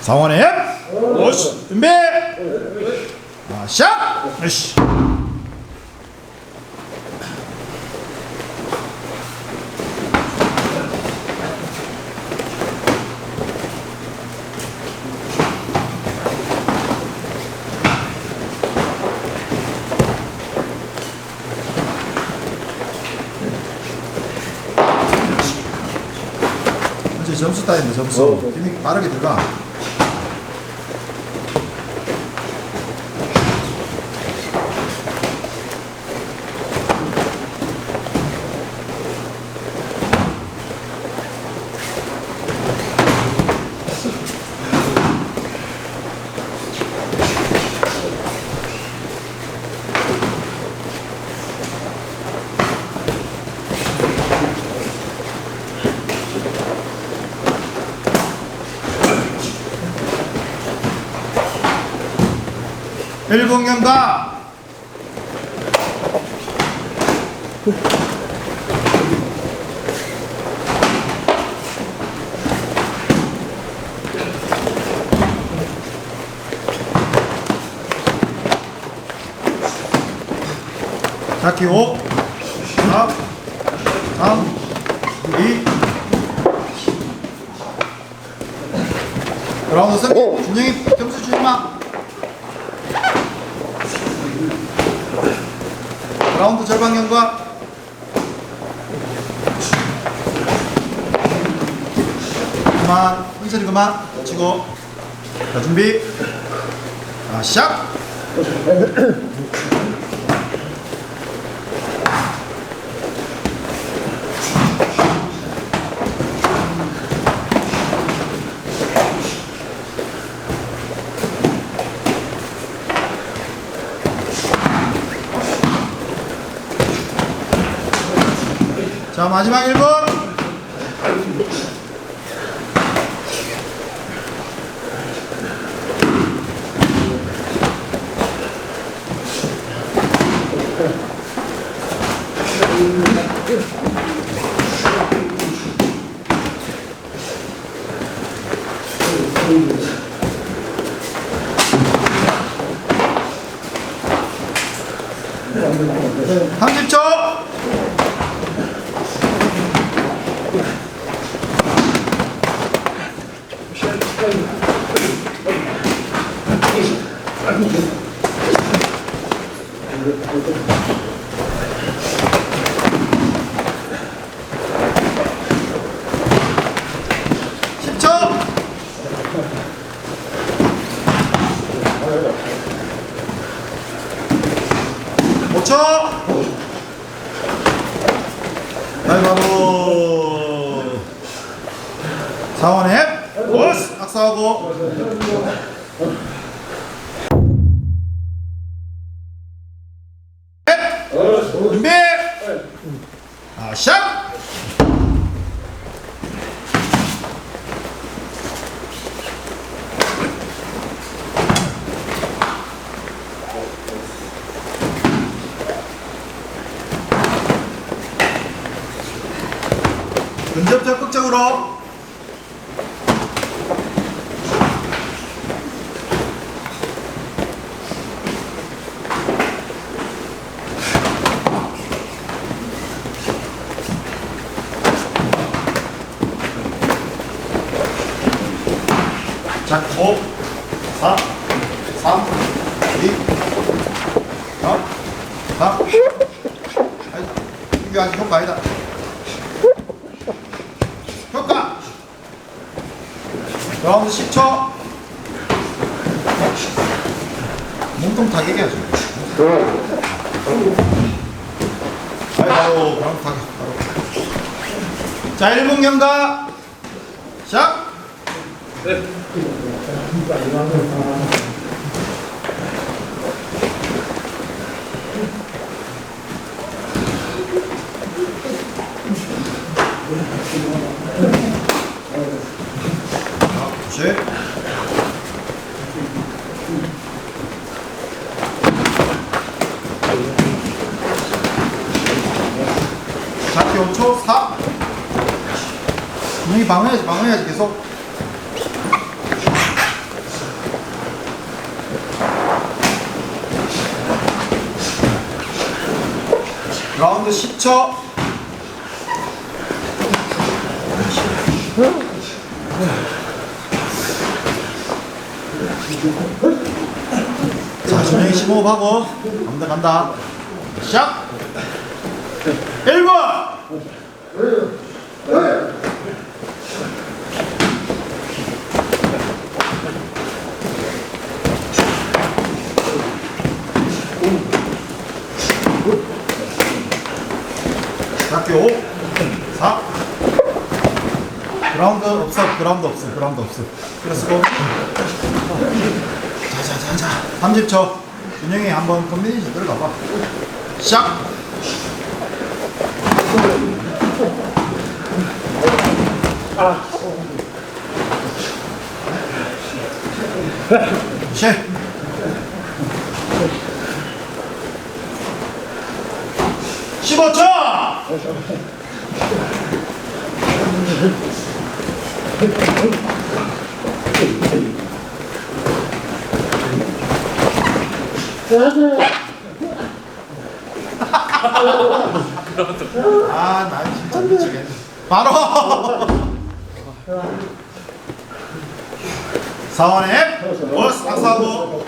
상원의 오시 준비. 아, 샷 으쌰 이제 점수 따인다 점수. 힘이 빠르게 들어가 일본 경가 자키 5 4 3 2 라운드 승리 준영이 점수 주지 마 라운드 절반 경과 그만 흔들이 그만 치고. 자 준비. 자 시작 자 마지막 1분. 삼십 초 오초! 가위바위보 사원의 버스 악사하고 준비 아, 샷 근접 적극적으로. 자, 5, 4, 3, 2, 4, 4. 이게 아직 효과 아니다. 효과! 라운드 10초. 몸통 타격이 해야죠. 아이고, 바로. 바로. 자, 1분 경과. 시작! 셋. 잡기 5초 4 형이 방어해야지 방어해야지 계속. 라운드 10초 자 준영이 심호흡하고. 간다 간다. 시작! 1번! 학교 5 4 그라운드 없어 그라운드 없어 그라운드 없어. 그래서 자자자자. 30초. 준영이 한번 컨비네이션 들어가봐. 시작. 쉐 15초! 아, 나 진짜 미치겠네. 바로! 사원의 버스 박사하고